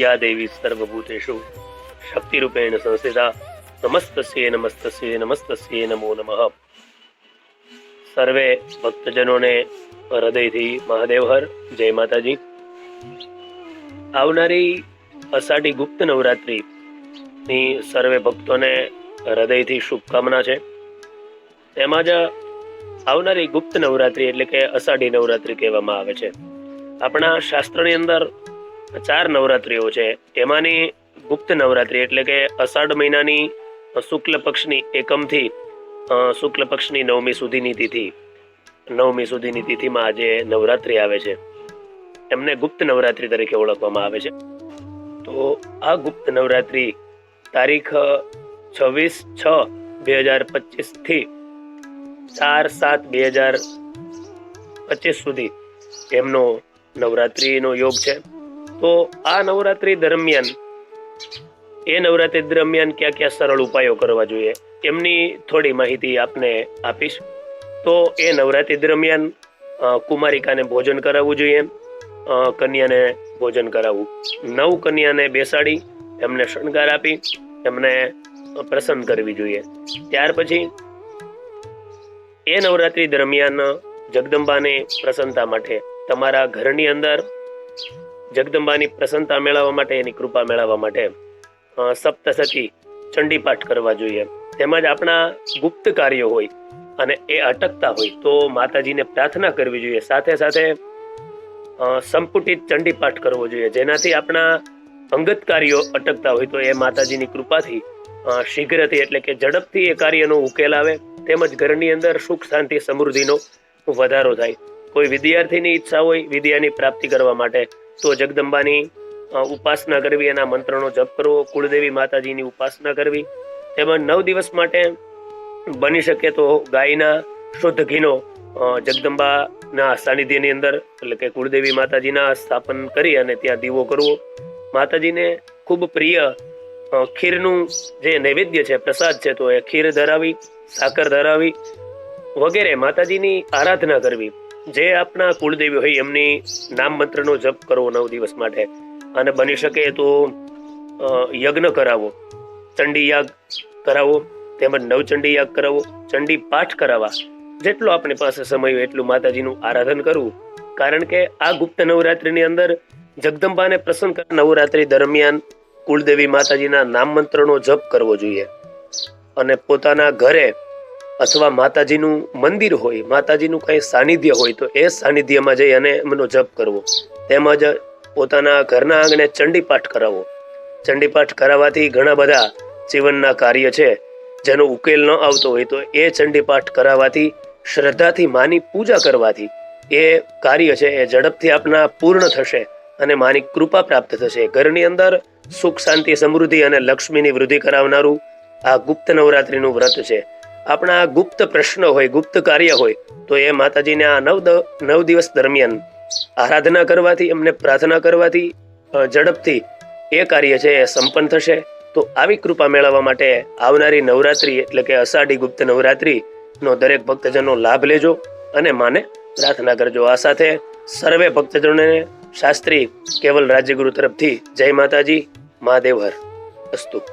યા દેવી સર્વભૂતેષુ શક્તિરૂપેણ સંસ્થિતા નમસ્તસ્યે નમસ્તસ્યે નમસ્તસ્યે નમો નમઃ સર્વે ભક્તજનોને હૃદયથી મહાદેવ હર જય માતાજી આવનારી અષાઢી ગુપ્ત નવરાત્રી ની સર્વે ભક્તોને હૃદયથી શુભકામના છે. તેમજ આવનારી ગુપ્ત નવરાત્રી એટલે કે અષાઢી નવરાત્રી કહેવામાં આવે છે. આપણા શાસ્ત્રની અંદર ચાર નવરાત્રીઓ છે. એમાંની ગુપ્ત નવરાત્રી એટલે કે અષાઢ મહિનાની શુક્લ પક્ષની એકમથી શુક્લ પક્ષની નવમી સુધીની તિથિ, નવમી સુધીની તિથિમાં આજે નવરાત્રી આવે છે. એમને ગુપ્ત નવરાત્રી તરીકે ઓળખવામાં આવે છે. તો આ ગુપ્ત નવરાત્રી તારીખ છવ્વીસ છ બે હજાર પચીસથી ચાર સાત બે હજાર પચીસ સુધી એમનો નવરાત્રીનો યોગ છે. તો આ નવરાત્રી દરમિયાન, એ નવરાત્રી દરમિયાન કયા કયા સરળ ઉપાયો કરવા જોઈએ, એમની થોડી માહિતી આપને આપીશ. તો એ નવરાત્રી દરમિયાન કુમારિકાને ભોજન કરાવવું જોઈએ કન્યાને ભોજન કરાવવું. નવ કન્યાને બેસાડી, એમને શણગાર આપી, એમને પ્રસન્ન કરવી જોઈએ. ત્યાર પછી, એ નવરાત્રી દરમિયાન જગદંબાની પ્રસન્નતા માટે તમારા ઘરની અંદર જગદંબાની પ્રસન્નતા મેળવવા માટે, એની કૃપા મેળવવા માટે સપ્તસતી ચંડી ચંડીપાઠ કરવા જોઈએ. તેમજ આપણા ગુપ્ત કાર્યો હોય અને એ અટકતા હોય, તો માતાજીને પ્રાર્થના કરવી જોઈએ. સાથે સાથે સંપુટિત સંપુટિત ચંડીપાઠ કરવો જોઈએ. જેનાથી આપણા અંગત કાર્યો અટકતા હોય, તો એ માતાજીની કૃપાથી શીઘ્રથી એટલે કે ઝડપથી એ કાર્યનો ઉકેલ આવે. તેમજ ઘરની અંદર સુખ, શાંતિ, સમૃદ્ધિનો વધારો થાય. કોઈ વિદ્યાર્થીની ઈચ્છા હોય, વિદ્યાની પ્રાપ્તિ કરવા માટે તો જગદંબાની ઉપાસના કરવી, એના મંત્રનો જપ કરવો, કુળદેવી માતાજીની ઉપાસના કરવી. તેમજ નવ દિવસ માટે બની શકે તો ગાયના શુદ્ધ ઘીનો જગદંબાના સાનિધ્યની અંદર, એટલે કે કુળદેવી માતાજીના સ્થાપન કરી અને ત્યાં દીવો કરવો. માતાજીને ખૂબ પ્રિય ખીરનું જે નૈવેદ્ય છે, પ્રસાદ છે, તો એ ખીર ધરાવી, સાકર ધરાવી, વગેરે માતાજીની આરાધના કરવી. જે આપણા કુળદેવી હોય એમની નામ મંત્રનો જપ કરવો નવ દિવસ માટે. અને બની શકે તો યજ્ઞ કરાવો, ચંડી યાગ કરાવો, તેમજ નવચંડી યાગ કરાવો, ચંડી પાઠ કરાવવા જેટલો આપણી પાસે સમય હોય એટલું માતાજીનું આરાધન કરવું. કારણ કે આ ગુપ્ત નવરાત્રિની અંદર જગદંબાને પ્રસન્ન કર નવરાત્રિ દરમિયાન કુળદેવી માતાજીના નામ મંત્રનો જપ કરવો જોઈએ. અને પોતાના ઘરે અથવા માતાજીનું મંદિર હોય, માતાજીનું કંઈ સાનિધ્ય હોય, તો એ સાનિધ્યમાં જઈ અને એમનો જપ કરવો. તેમજ પોતાના ઘરના આંગણે ચંડીપાઠ કરાવવો. ચંડીપાઠ કરાવવાથી ઘણા બધા જીવનના કાર્ય છે, જેનો ઉકેલ ન આવતો હોય, તો એ ચંડીપાઠ કરાવવાથી, શ્રદ્ધાથી માની પૂજા કરવાથી, એ કાર્ય છે, એ ઝડપથી આપના પૂર્ણ થશે અને માની કૃપા પ્રાપ્ત થશે. ઘરની અંદર સુખ, શાંતિ, સમૃદ્ધિ અને લક્ષ્મીની વૃદ્ધિ કરાવનારું આ ગુપ્ત નવરાત્રિનું વ્રત છે. આપણા ગુપ્ત પ્રશ્ન હોય, ગુપ્ત કાર્ય હોય, તો એ માતાજીને આ નવ નવ દિવસ દરમિયાન આરાધના કરવાથી, એમને પ્રાર્થના કરવાથી ઝડપથી એ કાર્ય છે એ સંપન્ન થશે. તો આવી કૃપા મેળવવા માટે આવનારી નવરાત્રી, એટલે કે અષાઢી ગુપ્ત નવરાત્રી નો દરેક ભક્તજનો લાભ લેજો અને માને પ્રાર્થના કરજો. આ સાથે સર્વે ભક્તજનોને શાસ્ત્રી કેવલ રાજ્યગુરુ તરફથી જય માતાજી, મહાદેવ હર. અસ્તુ.